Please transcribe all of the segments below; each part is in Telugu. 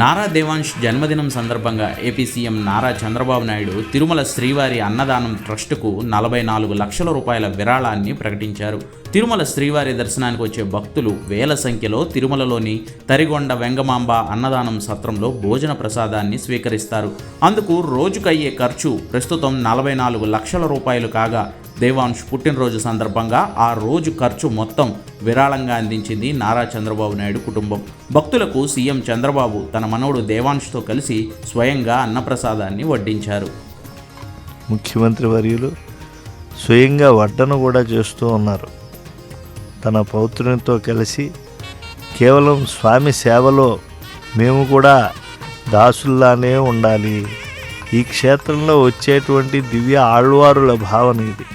నారా దేవాంష్ జన్మదినం సందర్భంగా ఏపీ సీఎం నారా చంద్రబాబు నాయుడు తిరుమల శ్రీవారి అన్నదానం ట్రస్టుకు నలభై నాలుగు లక్షల రూపాయల విరాళాన్ని ప్రకటించారు. తిరుమల శ్రీవారి దర్శనానికి వచ్చే భక్తులు వేల సంఖ్యలో తిరుమలలోని తరిగొండ వెంగమాంబ అన్నదానం సత్రంలో భోజన ప్రసాదాన్ని స్వీకరిస్తారు. అందుకు రోజుకయ్యే ఖర్చు ప్రస్తుతం నలభై నాలుగు లక్షల రూపాయలు కాగా దేవాంశ్ పుట్టినరోజు సందర్భంగా ఆ రోజు ఖర్చు మొత్తం విరాళంగా అందించింది నారా చంద్రబాబు నాయుడు కుటుంబం. భక్తులకు సీఎం చంద్రబాబు తన మనవడు దేవాంష్తో కలిసి స్వయంగా అన్నప్రసాదాన్ని వడ్డించారు. ముఖ్యమంత్రి వర్యులు స్వయంగా వడ్డన కూడా చేస్తూ ఉన్నారు. తన పౌత్రునితో కలిసి కేవలం స్వామి సేవలో మేము కూడా దాసుల్లానే ఉండాలి. ఈ క్షేత్రంలో వచ్చేటువంటి దివ్య ఆళ్వారుల భావన ఇది.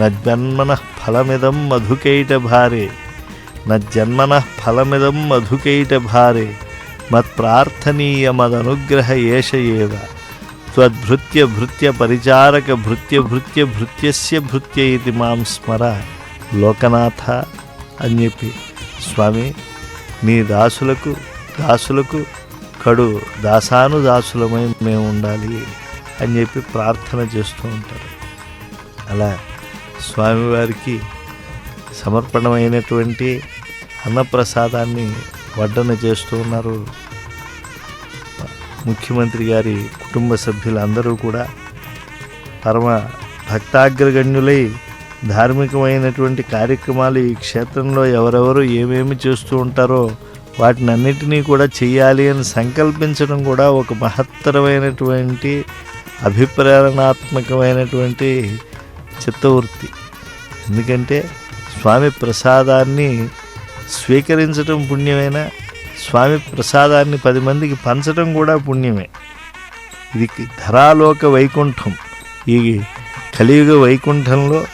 నన్మన ఫలమిదం మధుకైట భారే. నన్మన ఫలమిదం మధుకైట భారే. మత్ప్రార్థనీయమదనుగ్రహ ఏష ఏవ. త్వద్భృత్య భృత్య పరిచారక భృత్య భృత్య భృత్యస్య భృత్య ఇది మాం స్మర. లోకనాథ అని చెప్పి. స్వామి నీ దాసులకు దాసులకు కడు దాసాను దాసులమై మేము ఉండాలి అని చెప్పి ప్రార్థన చేస్తూ ఉంటారు. అలా స్వామివారికి సమర్పణమైనటువంటి అన్నప్రసాదాన్ని వడ్డన చేస్తూ ఉన్నారు. ముఖ్యమంత్రి గారి కుటుంబ సభ్యులందరూ కూడా పరమ భక్తాగ్రగణ్యులై ధార్మికమైనటువంటి కార్యక్రమాలు ఈ క్షేత్రంలో ఎవరెవరు ఏమేమి చేస్తూ ఉంటారో వాటినన్నిటినీ కూడా చేయాలి అని సంకల్పించడం కూడా ఒక మహత్తరమైనటువంటి అభిప్రేరణాత్మకమైనటువంటి చిత్తవృత్తి. ఎందుకంటే స్వామి ప్రసాదాన్ని స్వీకరించడం పుణ్యమైనా? స్వామి ప్రసాదాన్ని పది మందికి పంచడం కూడా పుణ్యమే. ఇది ధరాలోక వైకుంఠం. ఈ కలియుగ వైకుంఠంలో